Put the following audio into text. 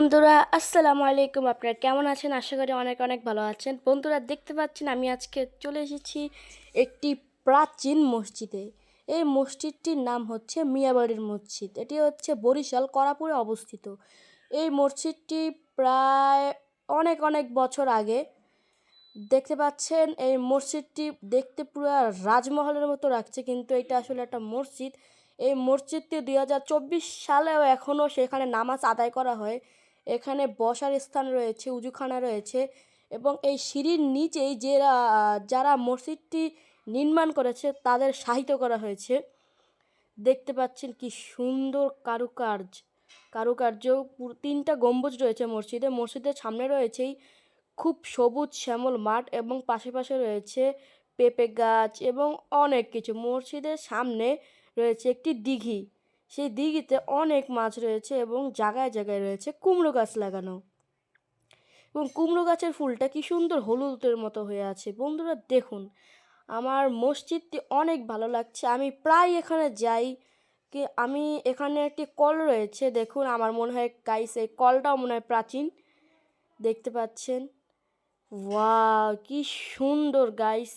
বন্ধুরা, আসসালামু আলাইকুম। আপনারা কেমন আছেন? আশা করি অনেক অনেক ভালো আছেন। বন্ধুরা, দেখতে পাচ্ছেন, আমি আজকে চলে এসেছি একটি প্রাচীন মসজিদে। এই মসজিদটির নাম হচ্ছে মিয়াবাড়ির মসজিদ। এটি হচ্ছে বরিশাল, করাপুরে অবস্থিত। এই মসজিদটি প্রায় অনেক অনেক বছর আগে দেখতে পাচ্ছেন, এই মসজিদটি দেখতে পুরো রাজমহলের মতো লাগছে, কিন্তু এটা আসলে একটা মসজিদ। এই মসজিদটি দুই হাজার চব্বিশ সালেও এখনও সেখানে নামাজ আদায় করা হয়। এখানে বসার স্থান রয়েছে, উজুখানা রয়েছে এবং এই সিঁড়ির নিচেই যারা যারা মসজিদটি নির্মাণ করেছে তাদের সাহিত্য করা হয়েছে। দেখতে পাচ্ছেন কি সুন্দর কারুকার্য। কারুকার্য তিনটা গম্বুজ রয়েছে মসজিদে, মসজিদের সামনে রয়েছেই খুব সবুজ শ্যামল মাঠ এবং পাশে পাশে রয়েছে পেঁপে গাছ এবং অনেক কিছু। মসজিদের সামনে রয়েছে একটি দিঘি। সেই দিঘিতে অনেক মাছ রয়েছে এবং জায়গায় জায়গায় রয়েছে কুমড়ো গাছ লাগানো। এবং কুমড়ো গাছের ফুলটা কি সুন্দর হলুদের মতো হয়ে আছে। বন্ধুরা, দেখুন, আমার মসজিদটি অনেক ভালো লাগছে। আমি প্রায় এখানে যাই কি, আমি এখানে একটি কল রয়েছে। দেখুন, আমার মনে হয় গাইস এই কলটাও মনে হয় প্রাচীন। দেখতে পাচ্ছেন? ওয়া কি সুন্দর গাইস